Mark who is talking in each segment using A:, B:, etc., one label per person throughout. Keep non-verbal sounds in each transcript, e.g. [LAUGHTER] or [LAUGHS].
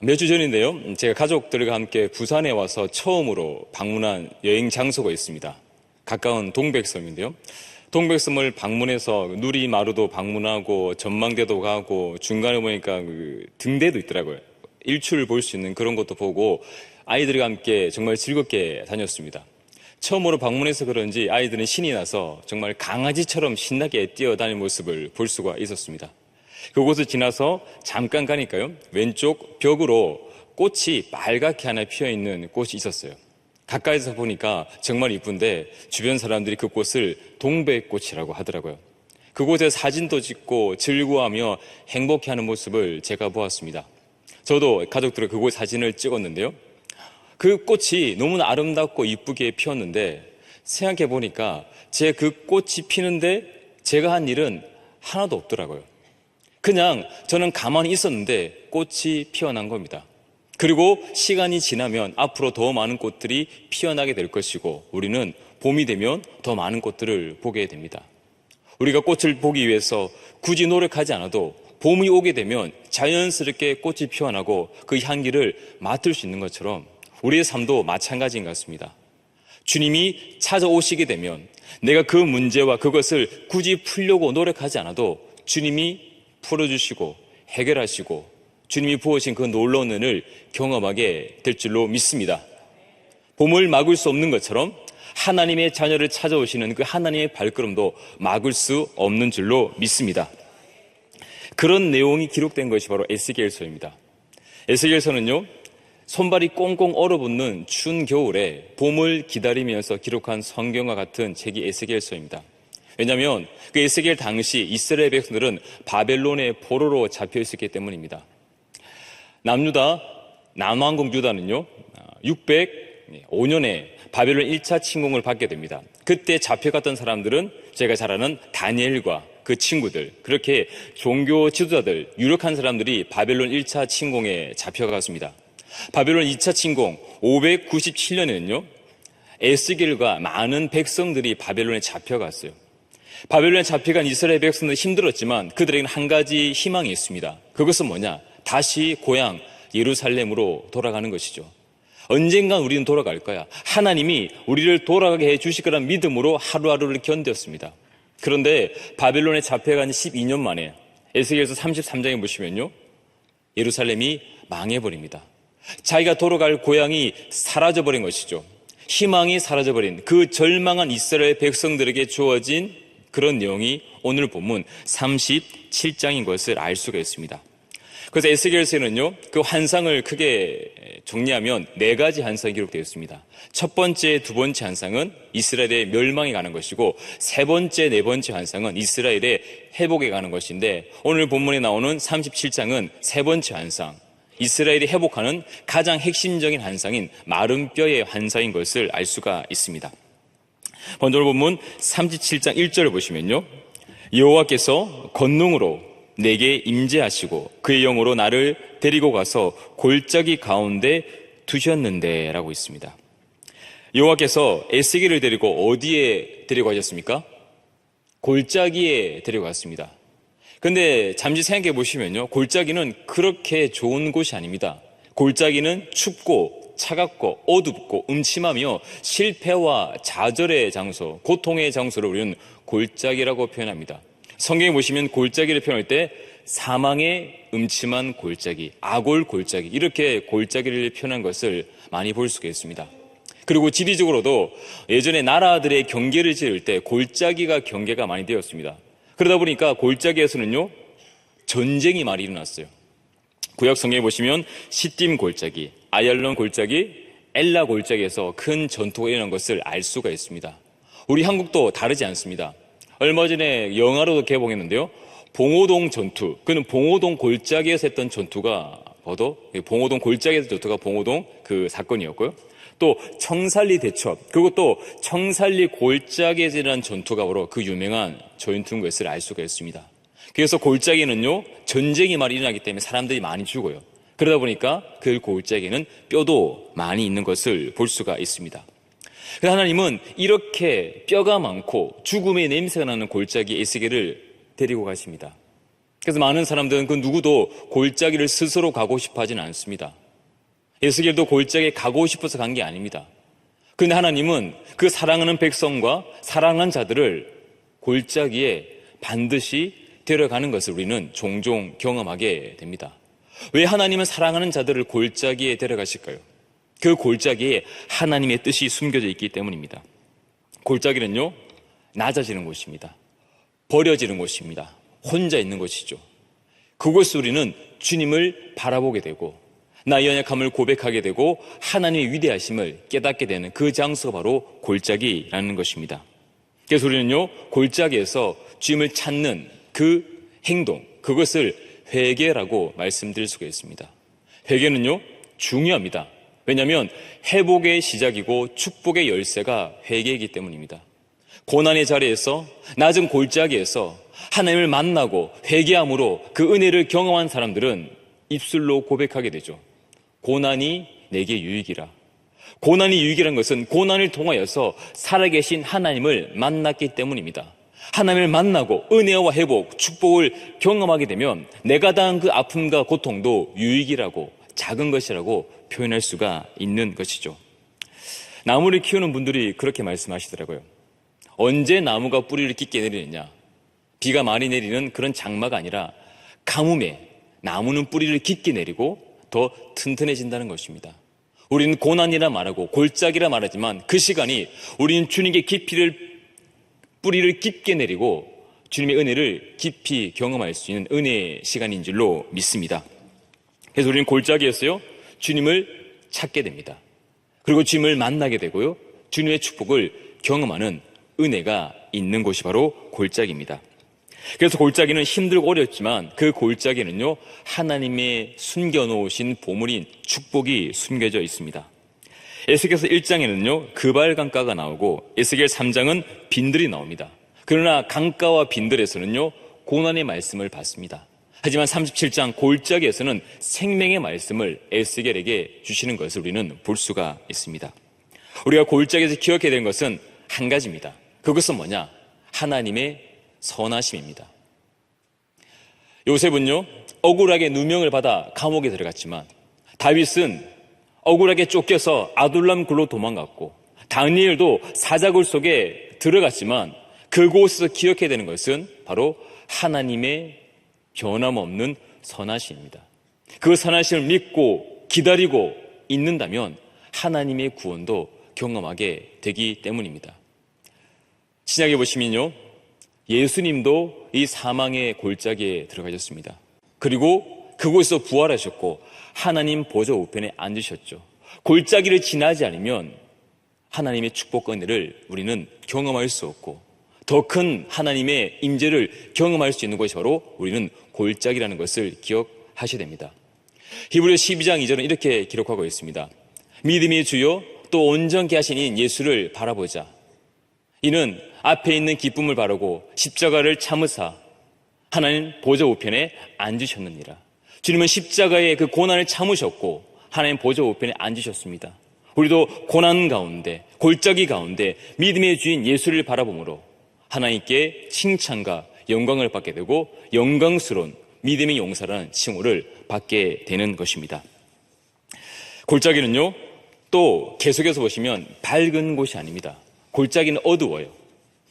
A: 몇 주 전인데요. 제가 가족들과 함께 부산에 와서 처음으로 방문한 여행 장소가 있습니다. 가까운 동백섬인데요. 동백섬을 방문해서 누리마루도 방문하고 전망대도 가고 중간에 보니까 그 등대도 있더라고요. 일출을 볼 수 있는 그런 것도 보고 아이들과 함께 정말 즐겁게 다녔습니다. 처음으로 방문해서 그런지 아이들은 신이 나서 정말 강아지처럼 신나게 뛰어다니는 모습을 볼 수가 있었습니다. 그곳을 지나서 잠깐 가니까요. 왼쪽 벽으로 꽃이 빨갛게 하나 피어 있는 꽃이 있었어요. 가까이서 보니까 정말 이쁜데 주변 사람들이 그 꽃을 동백꽃이라고 하더라고요. 그곳에 사진도 찍고 즐거워하며 행복해하는 모습을 제가 보았습니다. 저도 가족들과 그곳 사진을 찍었는데요. 그 꽃이 너무나 아름답고 이쁘게 피었는데 생각해 보니까 제 그 꽃이 피는데 제가 한 일은 하나도 없더라고요. 그냥 저는 가만히 있었는데 꽃이 피어난 겁니다. 그리고 시간이 지나면 앞으로 더 많은 꽃들이 피어나게 될 것이고 우리는 봄이 되면 더 많은 꽃들을 보게 됩니다. 우리가 꽃을 보기 위해서 굳이 노력하지 않아도 봄이 오게 되면 자연스럽게 꽃이 피어나고 그 향기를 맡을 수 있는 것처럼 우리의 삶도 마찬가지인 것 같습니다. 주님이 찾아오시게 되면 내가 그 문제와 그것을 굳이 풀려고 노력하지 않아도 주님이 풀어주시고 해결하시고 주님이 부어신 그 놀라운 은을 경험하게 될 줄로 믿습니다. 봄을 막을 수 없는 것처럼 하나님의 자녀를 찾아오시는 그 하나님의 발걸음도 막을 수 없는 줄로 믿습니다. 그런 내용이 기록된 것이 바로 에스겔서입니다. 에스겔서는요, 손발이 꽁꽁 얼어붙는 추운 겨울에 봄을 기다리면서 기록한 성경과 같은 책이 에스겔서입니다. 왜냐하면 그 에스겔 당시 이스라엘 백성들은 바벨론의 포로로 잡혀 있었기 때문입니다. 남유다 남왕국 유다는요 605년에 바벨론 1차 침공을 받게 됩니다. 그때 잡혀갔던 사람들은 제가 잘 아는 다니엘과 그 친구들 그렇게 종교 지도자들 유력한 사람들이 바벨론 1차 침공에 잡혀갔습니다. 바벨론 2차 침공 597년에는요 에스겔과 많은 백성들이 바벨론에 잡혀갔어요. 바벨론에 잡혀간 이스라엘 백성들은 힘들었지만 그들에게는 한 가지 희망이 있습니다. 그것은 뭐냐? 다시 고향 예루살렘으로 돌아가는 것이죠. 언젠간 우리는 돌아갈 거야. 하나님이 우리를 돌아가게 해 주실 거란 믿음으로 하루하루를 견뎠습니다. 그런데 바벨론에 잡혀간 12년 만에 에스겔서 33장에 보시면요. 예루살렘이 망해버립니다. 자기가 돌아갈 고향이 사라져버린 것이죠. 희망이 사라져버린 그 절망한 이스라엘 백성들에게 주어진 그런 내용이 오늘 본문 37장인 것을 알 수가 있습니다. 그래서 에스겔서는요, 그 환상을 크게 정리하면 네 가지 환상이 기록되어 있습니다. 첫 번째, 두 번째 환상은 이스라엘의 멸망에 가는 것이고, 세 번째, 네 번째 환상은 이스라엘의 회복에 가는 것인데, 오늘 본문에 나오는 37장은 세 번째 환상, 이스라엘이 회복하는 가장 핵심적인 환상인 마른 뼈의 환상인 것을 알 수가 있습니다. 먼저 본문 37장 1절을 보시면요. 여호와께서 권능으로 내게 임재하시고 그의 영으로 나를 데리고 가서 골짜기 가운데 두셨는데 라고 있습니다. 여호와께서 에스겔을 데리고 어디에 데리고 가셨습니까? 골짜기에 데리고 갔습니다. 근데 잠시 생각해 보시면요. 골짜기는 그렇게 좋은 곳이 아닙니다. 골짜기는 춥고 차갑고 어둡고 음침하며 실패와 좌절의 장소, 고통의 장소를 우리는 골짜기라고 표현합니다. 성경에 보시면 골짜기를 표현할 때 사망의 음침한 골짜기, 아골 골짜기 이렇게 골짜기를 표현한 것을 많이 볼 수가 있습니다. 그리고 지리적으로도 예전에 나라들의 경계를 지을 때 골짜기가 경계가 많이 되었습니다. 그러다 보니까 골짜기에서는요 전쟁이 많이 일어났어요. 구약 성경에 보시면 시딤 골짜기, 아얄론 골짜기, 엘라 골짜기에서 큰 전투가 일어난 것을 알 수가 있습니다. 우리 한국도 다르지 않습니다. 얼마 전에 영화로도 개봉했는데요. 봉오동 전투. 그는 봉오동 골짜기에서 했던 전투가 뭐도 봉오동 골짜기에서 전투가 봉오동 그 사건이었고요. 또 청살리 대첩 그것도 청살리 골짜기에서 일어난 전투가 바로 그 유명한 전투인 것을 알 수가 있습니다. 그래서 골짜기는요 전쟁이 많이 일어나기 때문에 사람들이 많이 죽어요. 그러다 보니까 그 골짜기는 뼈도 많이 있는 것을 볼 수가 있습니다. 하나님은 이렇게 뼈가 많고 죽음의 냄새가 나는 골짜기 에스겔을 데리고 가십니다. 그래서 많은 사람들은 그 누구도 골짜기를 스스로 가고 싶어 하진 않습니다. 에스겔도 골짜기에 가고 싶어서 간 게 아닙니다. 그런데 하나님은 그 사랑하는 백성과 사랑하는 자들을 골짜기에 반드시 데려가는 것을 우리는 종종 경험하게 됩니다. 왜 하나님은 사랑하는 자들을 골짜기에 데려가실까요? 그 골짜기에 하나님의 뜻이 숨겨져 있기 때문입니다. 골짜기는요, 낮아지는 곳입니다. 버려지는 곳입니다. 혼자 있는 곳이죠. 그곳에 우리는 주님을 바라보게 되고 나의 연약함을 고백하게 되고 하나님의 위대하심을 깨닫게 되는 그 장소가 바로 골짜기라는 것입니다. 그래서 우리는요 골짜기에서 주님을 찾는 그 행동 그것을 회개라고 말씀드릴 수가 있습니다. 회개는요 중요합니다. 왜냐하면 회복의 시작이고 축복의 열쇠가 회개이기 때문입니다. 고난의 자리에서 낮은 골짜기에서 하나님을 만나고 회개함으로 그 은혜를 경험한 사람들은 입술로 고백하게 되죠. 고난이 내게 유익이라. 고난이 유익이란 것은 고난을 통하여서 살아계신 하나님을 만났기 때문입니다. 하나님을 만나고 은혜와 회복, 축복을 경험하게 되면 내가 당한 그 아픔과 고통도 유익이라고 작은 것이라고 표현할 수가 있는 것이죠. 나무를 키우는 분들이 그렇게 말씀하시더라고요. 언제 나무가 뿌리를 깊게 내리느냐? 비가 많이 내리는 그런 장마가 아니라 가뭄에 나무는 뿌리를 깊게 내리고 더 튼튼해진다는 것입니다. 우리는 고난이라 말하고 골짜기라 말하지만 그 시간이 우리는 주님께 깊이를 뿌리를 깊게 내리고 주님의 은혜를 깊이 경험할 수 있는 은혜의 시간인 줄로 믿습니다. 그래서 우리는 골짜기에서요 주님을 찾게 됩니다. 그리고 주님을 만나게 되고요 주님의 축복을 경험하는 은혜가 있는 곳이 바로 골짜기입니다. 그래서 골짜기는 힘들고 어렵지만 그 골짜기는요, 하나님의 숨겨놓으신 보물인 축복이 숨겨져 있습니다. 에스겔서 1장에는요, 그발 강가가 나오고 에스겔 3장은 빈들이 나옵니다. 그러나 강가와 빈들에서는요, 고난의 말씀을 받습니다. 하지만 37장 골짜기에서는 생명의 말씀을 에스겔에게 주시는 것을 우리는 볼 수가 있습니다. 우리가 골짜기에서 기억해야 되는 것은 한 가지입니다. 그것은 뭐냐? 하나님의 선하심입니다. 요셉은요, 억울하게 누명을 받아 감옥에 들어갔지만, 다윗은 억울하게 쫓겨서 아둘람 굴로 도망갔고, 다니엘도 사자굴 속에 들어갔지만, 그곳에서 기억해야 되는 것은 바로 하나님의 변함없는 선하심입니다. 그 선하심을 믿고 기다리고 있는다면 하나님의 구원도 경험하게 되기 때문입니다. 신약에 보시면요. 예수님도 이 사망의 골짜기에 들어가셨습니다. 그리고 그곳에서 부활하셨고 하나님 보좌 우편에 앉으셨죠. 골짜기를 지나지 않으면 하나님의 축복 은혜를 우리는 경험할 수 없고 더 큰 하나님의 임재를 경험할 수 있는 것이 바로 우리는 골짜기라는 것을 기억하셔야 됩니다. 히브리 12장 2절은 이렇게 기록하고 있습니다. 믿음의 주요 또 온전케 하신 인 예수를 바라보자. 이는 앞에 있는 기쁨을 바르고 십자가를 참으사 하나님 보좌 우편에 앉으셨느니라. 주님은 십자가의 그 고난을 참으셨고 하나님 보좌 우편에 앉으셨습니다. 우리도 고난 가운데 골짜기 가운데 믿음의 주인 예수를 바라보므로 하나님께 칭찬과 영광을 받게 되고 영광스러운 믿음의 용사라는 칭호를 받게 되는 것입니다. 골짜기는요, 또 계속해서 보시면 밝은 곳이 아닙니다. 골짜기는 어두워요.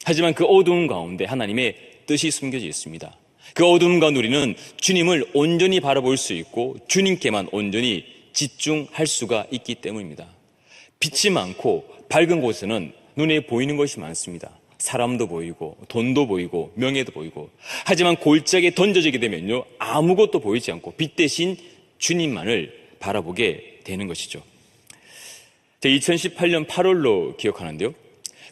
A: 하지만 그 어두움 가운데 하나님의 뜻이 숨겨져 있습니다. 그 가운데 우리는 주님을 온전히 바라볼 수 있고 주님께만 온전히 집중할 수가 있기 때문입니다. 빛이 많고 밝은 곳에는 눈에 보이는 것이 많습니다. 사람도 보이고 돈도 보이고 명예도 보이고 하지만 골짜기에 던져지게 되면요 아무것도 보이지 않고 빛 대신 주님만을 바라보게 되는 것이죠. 2018년 8월로 기억하는데요.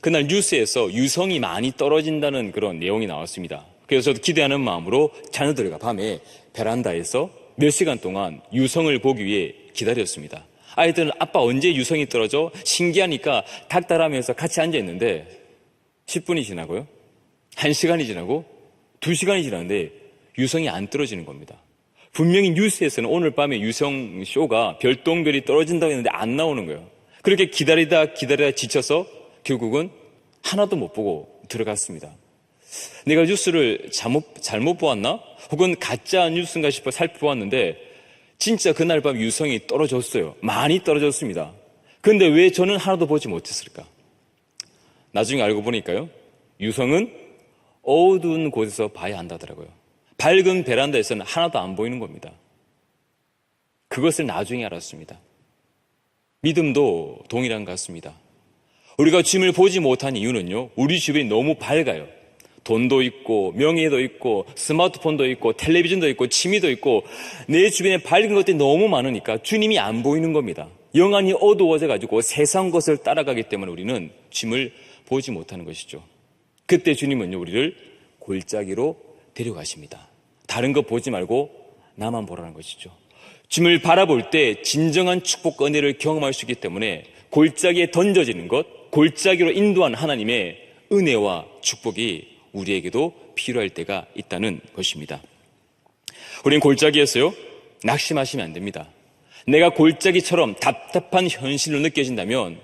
A: 그날 뉴스에서 유성이 많이 떨어진다는 그런 내용이 나왔습니다. 그래서 기대하는 마음으로 자녀들과 밤에 베란다에서 몇 시간 동안 유성을 보기 위해 기다렸습니다. 아이들은 아빠 언제 유성이 떨어져? 신기하니까 닥달하면서 같이 앉아 있는데 10분이 지나고요. 1시간이 지나고 2시간이 지났는데 유성이 안 떨어지는 겁니다. 분명히 뉴스에서는 오늘 밤에 유성 쇼가 별똥별이 떨어진다고 했는데 안 나오는 거예요. 그렇게 기다리다 기다리다 지쳐서 결국은 하나도 못 보고 들어갔습니다. 내가 뉴스를 잘못, 잘못 보았나? 혹은 가짜 뉴스인가 싶어 살펴보았는데 진짜 그날 밤 유성이 떨어졌어요. 많이 떨어졌습니다. 근데 왜 저는 하나도 보지 못했을까? 나중에 알고 보니까요. 유성은 어두운 곳에서 봐야 한다더라고요. 밝은 베란다에서는 하나도 안 보이는 겁니다. 그것을 나중에 알았습니다. 믿음도 동일한 것 같습니다. 우리가 주님을 보지 못한 이유는요, 우리 주변이 너무 밝아요. 돈도 있고, 명예도 있고, 스마트폰도 있고, 텔레비전도 있고, 취미도 있고, 내 주변에 밝은 것들이 너무 많으니까 주님이 안 보이는 겁니다. 영안이 어두워져 가지고 세상 것을 따라가기 때문에 우리는 주님을 보지 못하는 것이죠. 그때 주님은요, 우리를 골짜기로 데려가십니다. 다른 거 보지 말고 나만 보라는 것이죠. 주님을 바라볼 때 진정한 축복 은혜를 경험할 수 있기 때문에 골짜기에 던져지는 것, 골짜기로 인도한 하나님의 은혜와 축복이 우리에게도 필요할 때가 있다는 것입니다. 우린 골짜기였어요. 낙심하시면 안 됩니다. 내가 골짜기처럼 답답한 현실로 느껴진다면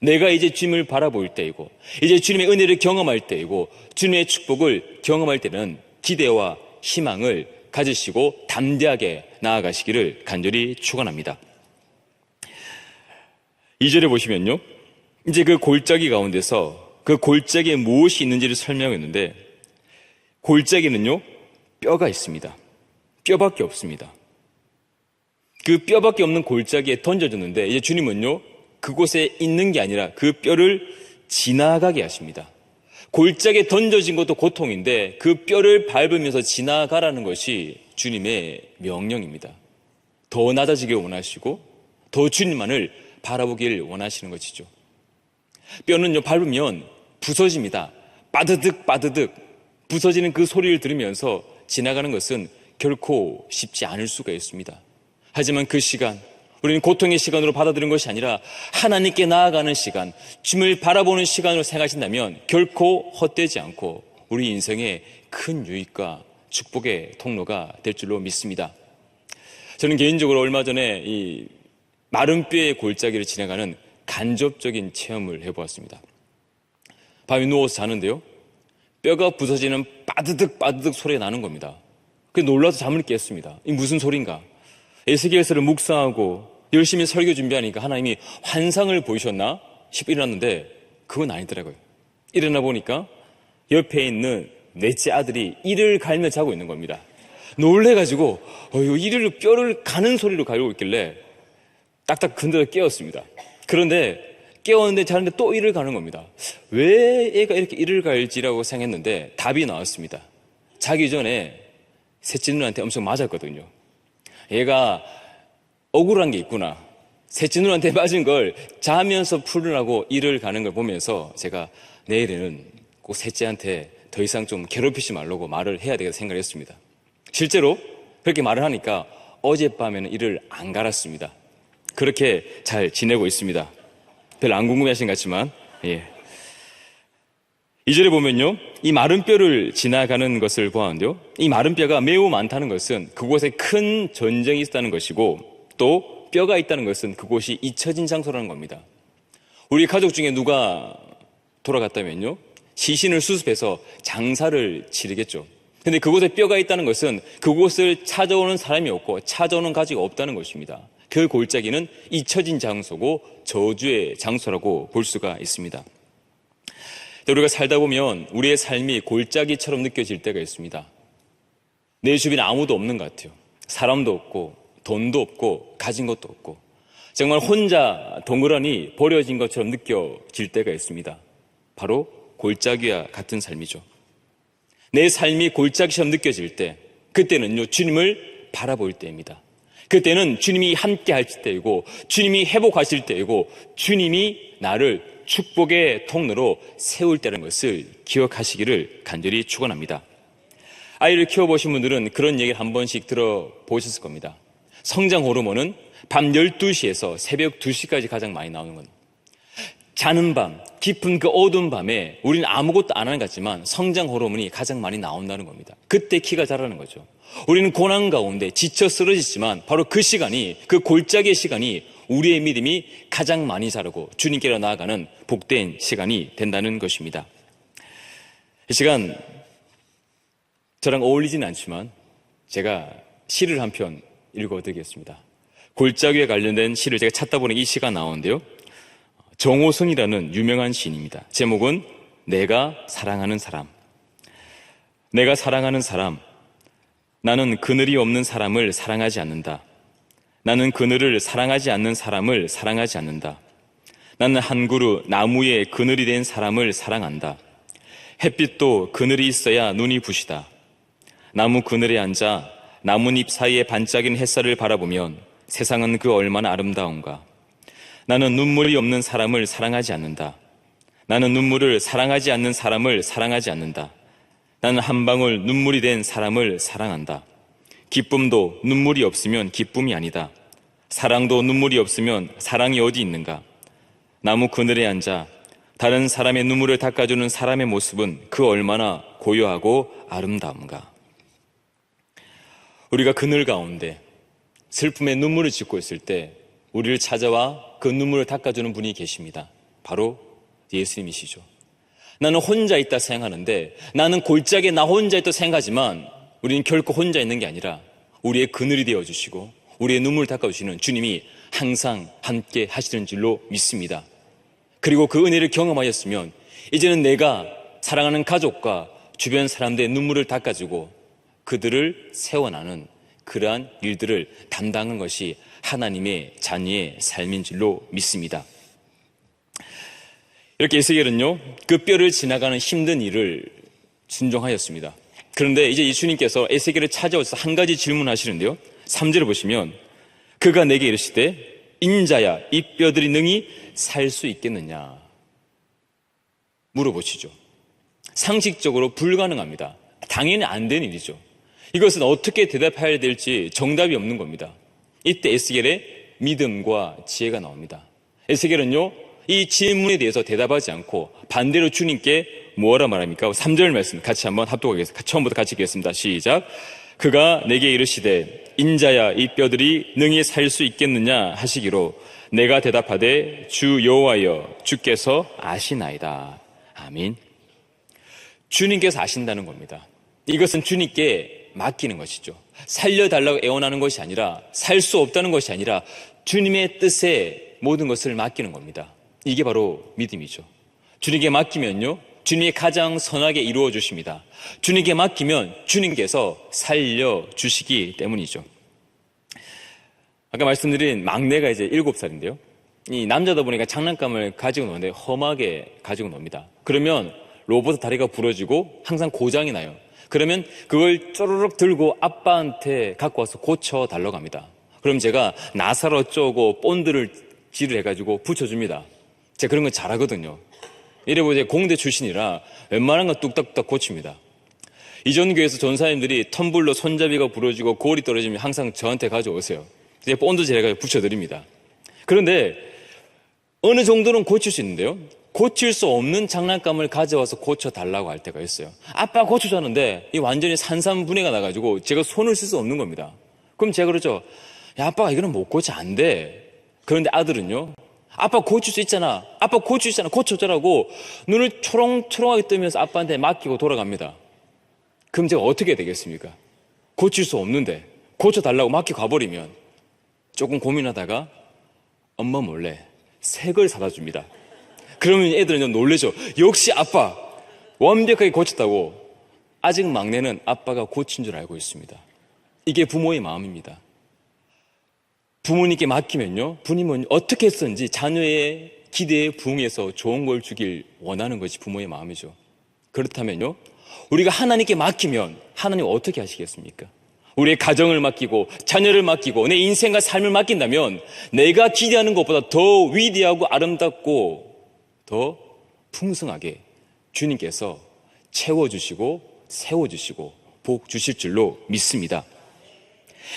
A: 내가 이제 주님을 바라볼 때이고 이제 주님의 은혜를 경험할 때이고 주님의 축복을 경험할 때는 기대와 희망을 가지시고 담대하게 나아가시기를 간절히 축원합니다. 2절에 보시면요. 이제 그 골짜기 가운데서 그 골짜기에 무엇이 있는지를 설명했는데 골짜기는요. 뼈가 있습니다. 뼈밖에 없습니다. 그 뼈밖에 없는 골짜기에 던져졌는데 이제 주님은요. 그곳에 있는 게 아니라 그 뼈를 지나가게 하십니다. 골짜기에 던져진 것도 고통인데 그 뼈를 밟으면서 지나가라는 것이 주님의 명령입니다. 더 낮아지길 원하시고 더 주님만을 바라보길 원하시는 것이죠. 뼈는요, 밟으면 부서집니다. 빠드득 빠드득 부서지는 그 소리를 들으면서 지나가는 것은 결코 쉽지 않을 수가 있습니다. 하지만 그 시간, 우리는 고통의 시간으로 받아들인 것이 아니라 하나님께 나아가는 시간, 주님을 바라보는 시간으로 생각하신다면 결코 헛되지 않고 우리 인생의 큰 유익과 축복의 통로가 될 줄로 믿습니다. 저는 개인적으로 얼마 전에 이 마른 뼈의 골짜기를 지나가는 간접적인 체험을 해보았습니다. 밤에 누워서 자는데요. 뼈가 부서지는 빠드득 빠드득 소리가 나는 겁니다. 그 놀라서 잠을 깼습니다. 이 무슨 소린가? 에스겔서를 묵상하고 열심히 설교 준비하니까 하나님이 환상을 보이셨나 싶어 일어났는데 그건 아니더라고요. 일어나 보니까 옆에 있는 넷째 아들이 이를 갈며 자고 있는 겁니다. 놀래가지고 어휴 이를 뼈를 가는 소리로 갈고 있길래 딱딱 건드려 깨웠습니다. 그런데 깨웠는데 자는데 또 이를 가는 겁니다. 왜 애가 이렇게 이를 갈지라고 생각했는데 답이 나왔습니다. 자기 전에 셋째 누나한테 엄청 맞았거든요. 얘가 억울한 게 있구나. 셋째 누나한테 [LAUGHS] 맞은 걸 자면서 풀으라고 일을 가는 걸 보면서 제가 내일에는 꼭 셋째한테 더 이상 좀 괴롭히지 말라고 말을 해야 되겠다 생각했습니다. 실제로 그렇게 말을 하니까 어젯밤에는 이를 안 갈았습니다. 그렇게 잘 지내고 있습니다. 별로 안 궁금해 하신 것 같지만, 예. 이절에 보면요. 이 마른 뼈를 지나가는 것을 보았는데요. 이 마른 뼈가 매우 많다는 것은 그곳에 큰 전쟁이 있다는 것이고 또 뼈가 있다는 것은 그곳이 잊혀진 장소라는 겁니다. 우리 가족 중에 누가 돌아갔다면요. 시신을 수습해서 장사를 치르겠죠. 근데 그곳에 뼈가 있다는 것은 그곳을 찾아오는 사람이 없고 찾아오는 가지가 없다는 것입니다. 그 골짜기는 잊혀진 장소고 저주의 장소라고 볼 수가 있습니다. 우리가 살다 보면 우리의 삶이 골짜기처럼 느껴질 때가 있습니다. 내 주변에 아무도 없는 것 같아요. 사람도 없고, 돈도 없고, 가진 것도 없고, 정말 혼자 동그라니 버려진 것처럼 느껴질 때가 있습니다. 바로 골짜기와 같은 삶이죠. 내 삶이 골짜기처럼 느껴질 때, 그때는요, 주님을 바라볼 때입니다. 그때는 주님이 함께 하실 때이고, 주님이 회복하실 때이고, 주님이 나를 축복의 통로로 세울 때라는 것을 기억하시기를 간절히 축원합니다. 아이를 키워보신 분들은 그런 얘기를 한 번씩 들어보셨을 겁니다. 성장 호르몬은 밤 12시에서 새벽 2시까지 가장 많이 나오는 건 자는 밤, 깊은 그 어두운 밤에 우리는 아무것도 안 하는 것 같지만 성장 호르몬이 가장 많이 나온다는 겁니다. 그때 키가 자라는 거죠. 우리는 고난 가운데 지쳐 쓰러지지만 바로 그 시간이, 그 골짜기의 시간이 우리의 믿음이 가장 많이 자르고 주님께로 나아가는 복된 시간이 된다는 것입니다. 이 시간 저랑 어울리지는 않지만 제가 시를 한 편 읽어드리겠습니다. 골짜기에 관련된 시를 제가 찾다 보니 이 시가 나오는데요. 정호성이라는 유명한 시인입니다. 제목은 내가 사랑하는 사람. 내가 사랑하는 사람. 나는 그늘이 없는 사람을 사랑하지 않는다. 나는 그늘을 사랑하지 않는 사람을 사랑하지 않는다. 나는 한 그루 나무에 그늘이 된 사람을 사랑한다. 햇빛도 그늘이 있어야 눈이 부시다. 나무 그늘에 앉아 나뭇잎 사이에 반짝이는 햇살을 바라보면 세상은 그 얼마나 아름다운가. 나는 눈물이 없는 사람을 사랑하지 않는다. 나는 눈물을 사랑하지 않는 사람을 사랑하지 않는다. 나는 한 방울 눈물이 된 사람을 사랑한다. 기쁨도 눈물이 없으면 기쁨이 아니다. 사랑도 눈물이 없으면 사랑이 어디 있는가? 나무 그늘에 앉아 다른 사람의 눈물을 닦아주는 사람의 모습은 그 얼마나 고요하고 아름다운가? 우리가 그늘 가운데 슬픔의 눈물을 짓고 있을 때 우리를 찾아와 그 눈물을 닦아주는 분이 계십니다. 바로 예수님이시죠. 나는 혼자 있다 생각하는데 나는 골짜기에 나 혼자 있다 생각하지만 우리는 결코 혼자 있는 게 아니라 우리의 그늘이 되어 주시고 우리의 눈물을 닦아 주시는 주님이 항상 함께 하시는 줄로 믿습니다. 그리고 그 은혜를 경험하였으면 이제는 내가 사랑하는 가족과 주변 사람들의 눈물을 닦아주고 그들을 세워나는 그러한 일들을 담당하는 것이 하나님의 자녀의 삶인 줄로 믿습니다. 이렇게 에스겔은요, 그 뼈를 지나가는 힘든 일을 순종하였습니다. 그런데 이제 예수님께서 에스겔을 찾아오셔서 한 가지 질문하시는데요. 3절을 보시면 그가 내게 이르시되 인자야 이 뼈들이 능히 살 수 있겠느냐 물어보시죠. 상식적으로 불가능합니다. 당연히 안 되는 일이죠. 이것은 어떻게 대답해야 될지 정답이 없는 겁니다. 이때 에스겔의 믿음과 지혜가 나옵니다. 에스겔은요, 이 질문에 대해서 대답하지 않고 반대로 주님께 뭐라 말합니까? 3절 말씀 같이 한번 합독하겠습니다. 처음부터 같이 읽겠습니다. 시작. 그가 내게 이르시되 인자야 이 뼈들이 능히 살 수 있겠느냐 하시기로 내가 대답하되 주 여호와여 주께서 아시나이다. 아멘. 주님께서 아신다는 겁니다. 이것은 주님께 맡기는 것이죠. 살려달라고 애원하는 것이 아니라 살 수 없다는 것이 아니라 주님의 뜻에 모든 것을 맡기는 겁니다. 이게 바로 믿음이죠. 주님께 맡기면요. 주님이 가장 선하게 이루어 주십니다. 주님께 맡기면 주님께서 살려 주시기 때문이죠. 아까 말씀드린 막내가 이제 7살인데요. 이 남자다 보니까 장난감을 가지고 노는데 험하게 가지고 놉니다. 그러면 로봇 다리가 부러지고 항상 고장이 나요. 그러면 그걸 쪼르륵 들고 아빠한테 갖고 와서 고쳐 달라고 합니다. 그럼 제가 나사로 어쩌고 본드를 질을 해가지고 붙여줍니다. 제가 그런 거 잘하거든요. 이래보 제 공대 출신이라 웬만한 건 뚝딱뚝딱 고칩니다. 이전 교회에서 전사님들이 텀블러 손잡이가 부러지고 골이 떨어지면 항상 저한테 가져오세요. 이제 본드질 해가지고 붙여드립니다. 그런데 어느 정도는 고칠 수 있는데요. 고칠 수 없는 장난감을 가져와서 고쳐달라고 할 때가 있어요. 아빠 고쳐줬는데 이 완전히 산산분해가 나가지고 제가 손을 쓸 수 없는 겁니다. 그럼 제가 그러죠. 야, 아빠가 이거는 못 고쳐. 안 돼. 그런데 아들은요. 아빠 고칠 수 있잖아. 아빠 고칠 수 있잖아. 고쳐줘라고 눈을 초롱초롱하게 뜨면서 아빠한테 맡기고 돌아갑니다. 그럼 제가 어떻게 되겠습니까? 고칠 수 없는데 고쳐달라고 맡기고 가버리면 조금 고민하다가 엄마 몰래 새걸 사다 줍니다. 그러면 애들은 놀래죠. 역시 아빠 완벽하게 고쳤다고. 아직 막내는 아빠가 고친 줄 알고 있습니다. 이게 부모의 마음입니다. 부모님께 맡기면요. 부모님은 어떻게 했든지 자녀의 기대에 부응해서 좋은 걸 주길 원하는 것이 부모의 마음이죠. 그렇다면요. 우리가 하나님께 맡기면 하나님 어떻게 하시겠습니까? 우리의 가정을 맡기고 자녀를 맡기고 내 인생과 삶을 맡긴다면 내가 기대하는 것보다 더 위대하고 아름답고 더 풍성하게 주님께서 채워주시고 세워주시고 복 주실 줄로 믿습니다.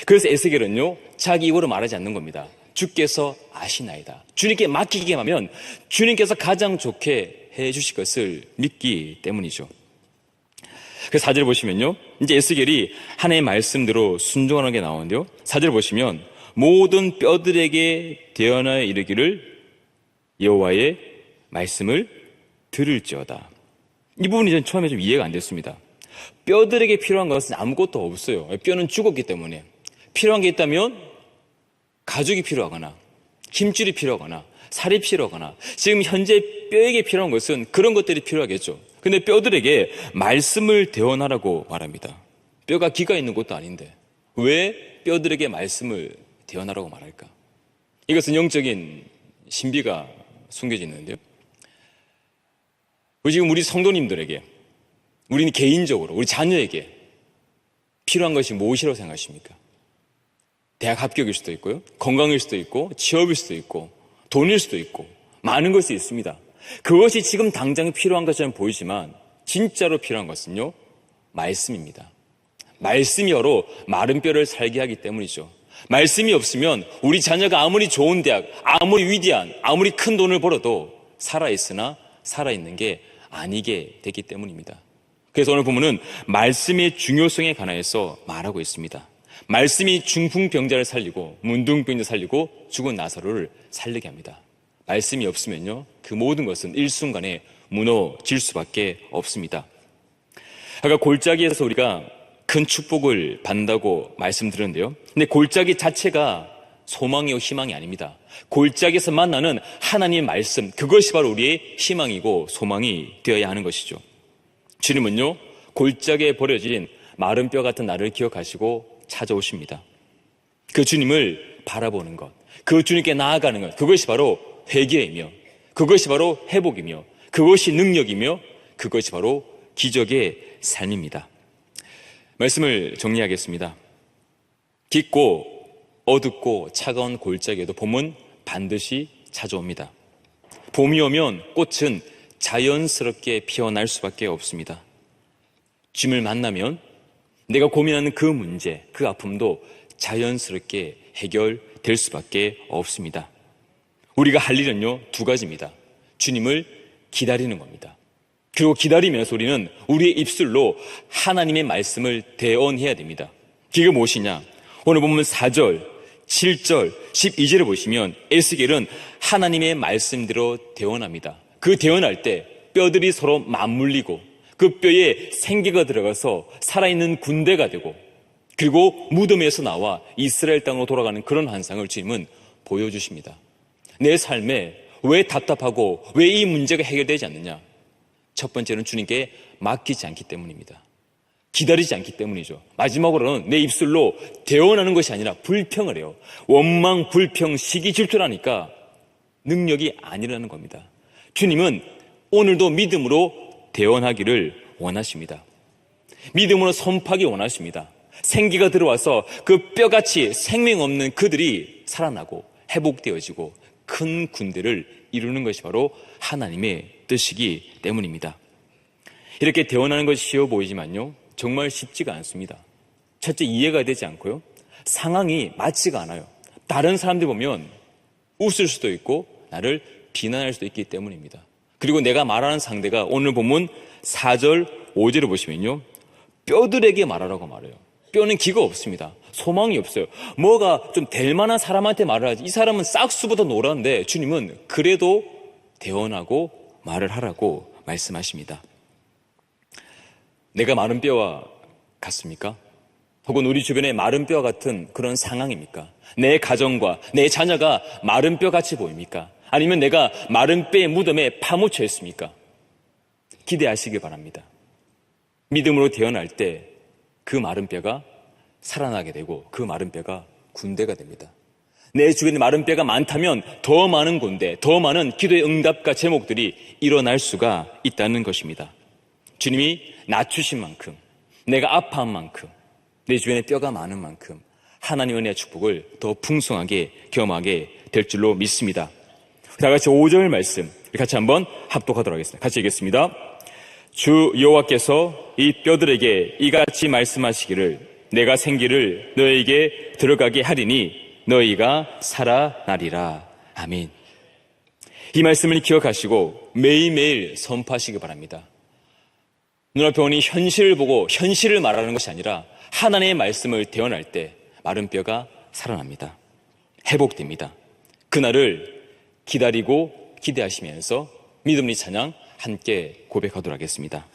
A: 그래서 에스겔은요 자기 입으로 말하지 않는 겁니다. 주께서 아시나이다. 주님께 맡기기만 하면 주님께서 가장 좋게 해 주실 것을 믿기 때문이죠. 그 사절 보시면요. 이제 에스겔이 하나님의 말씀대로 순종하는 게 나오는데요. 사절 보시면 모든 뼈들에게 대언하여 이르기를 여호와의 말씀을 들을지어다. 이 부분이 전 처음에 좀 이해가 안 됐습니다. 뼈들에게 필요한 것은 아무것도 없어요. 뼈는 죽었기 때문에. 필요한 게 있다면 가죽이 필요하거나 힘줄이 필요하거나 살이 필요하거나 지금 현재 뼈에게 필요한 것은 그런 것들이 필요하겠죠. 근데 뼈들에게 말씀을 대원하라고 말합니다. 뼈가 기가 있는 것도 아닌데 왜 뼈들에게 말씀을 대원하라고 말할까? 이것은 영적인 신비가 숨겨져 있는데요. 지금 우리 성도님들에게 우리는 개인적으로 우리 자녀에게 필요한 것이 무엇이라고 생각하십니까? 대학 합격일 수도 있고요. 건강일 수도 있고 취업일 수도 있고 돈일 수도 있고 많은 것이 있습니다. 그것이 지금 당장 필요한 것처럼 보이지만 진짜로 필요한 것은요. 말씀입니다. 말씀이 여로 마른 뼈를 살게 하기 때문이죠. 말씀이 없으면 우리 자녀가 아무리 좋은 대학, 아무리 위대한, 아무리 큰 돈을 벌어도 살아있으나 살아있는 게 아니게 되기 때문입니다. 그래서 오늘 보면은 말씀의 중요성에 관하여서 말하고 있습니다. 말씀이 중풍병자를 살리고 문둥병자 살리고 죽은 나사로를 살리게 합니다. 말씀이 없으면요. 그 모든 것은 일순간에 무너질 수밖에 없습니다. 아까 골짜기에서 우리가 큰 축복을 받는다고 말씀드렸는데요. 근데 골짜기 자체가 소망이요 희망이 아닙니다. 골짜기에서 만나는 하나님의 말씀, 그것이 바로 우리의 희망이고 소망이 되어야 하는 것이죠. 주님은요, 골짜기에 버려진 마른 뼈 같은 나를 기억하시고 찾아오십니다. 그 주님을 바라보는 것, 그 주님께 나아가는 것, 그것이 바로 회개이며, 그것이 바로 회복이며, 그것이 능력이며, 그것이 바로 기적의 삶입니다. 말씀을 정리하겠습니다. 깊고 어둡고 차가운 골짜기에도 봄은 반드시 찾아옵니다. 봄이 오면 꽃은 자연스럽게 피어날 수밖에 없습니다. 주님을 만나면 내가 고민하는 그 문제, 그 아픔도 자연스럽게 해결될 수밖에 없습니다. 우리가 할 일은요, 두 가지입니다. 주님을 기다리는 겁니다. 그리고 기다리면서 우리는 우리의 입술로 하나님의 말씀을 대언해야 됩니다. 그게 무엇이냐? 오늘 보면 4절, 7절, 12절을 보시면 에스겔은 하나님의 말씀대로 대언합니다. 그 대언할 때 뼈들이 서로 맞물리고 그 뼈에 생기가 들어가서 살아있는 군대가 되고 그리고 무덤에서 나와 이스라엘 땅으로 돌아가는 그런 환상을 주님은 보여주십니다. 내 삶에 왜 답답하고 왜 이 문제가 해결되지 않느냐? 첫 번째는 주님께 맡기지 않기 때문입니다. 기다리지 않기 때문이죠. 마지막으로는 내 입술로 대언하는 것이 아니라 불평을 해요. 원망, 불평, 시기, 질투라니까 능력이 아니라는 겁니다. 주님은 오늘도 믿음으로 대언하기를 원하십니다. 믿음으로 선파하기 원하십니다. 생기가 들어와서 그 뼈같이 생명 없는 그들이 살아나고 회복되어지고 큰 군대를 이루는 것이 바로 하나님의 뜻이기 때문입니다. 이렇게 대언하는 것이 쉬워 보이지만요. 정말 쉽지가 않습니다. 첫째 이해가 되지 않고요. 상황이 맞지가 않아요. 다른 사람들 보면 웃을 수도 있고 나를 비난할 수도 있기 때문입니다. 그리고 내가 말하는 상대가 오늘 보면 4절, 5절을 보시면요. 뼈들에게 말하라고 말해요. 뼈는 기가 없습니다. 소망이 없어요. 뭐가 좀 될 만한 사람한테 말을 하지. 이 사람은 싹수보다 노란데 주님은 그래도 대언하고 말을 하라고 말씀하십니다. 내가 마른 뼈와 같습니까? 혹은 우리 주변에 마른 뼈 같은 그런 상황입니까? 내 가정과 내 자녀가 마른 뼈 같이 보입니까? 아니면 내가 마른 뼈의 무덤에 파묻혀 있습니까? 기대하시길 바랍니다. 믿음으로 태어날 때 그 마른 뼈가 살아나게 되고 그 마른 뼈가 군대가 됩니다. 내 주변에 마른 뼈가 많다면 더 많은 군대, 더 많은 기도의 응답과 제목들이 일어날 수가 있다는 것입니다. 주님이 낮추신 만큼, 내가 아파한 만큼, 내 주변에 뼈가 많은 만큼 하나님 은혜의 축복을 더 풍성하게 경험하게 될 줄로 믿습니다. 다 같이 5절 말씀 같이 한번 합독하도록 하겠습니다. 같이 읽겠습니다. 주 여호와께서 이 뼈들에게 이같이 말씀하시기를 내가 생기를 너에게 들어가게 하리니 너희가 살아나리라. 아멘. 이 말씀을 기억하시고 매일매일 선포하시기 바랍니다. 눈앞에 오니 현실을 보고 현실을 말하는 것이 아니라 하나님의 말씀을 대언할 때 마른 뼈가 살아납니다. 회복됩니다. 그날을 기다리고 기대하시면서 믿음의 찬양 함께 고백하도록 하겠습니다.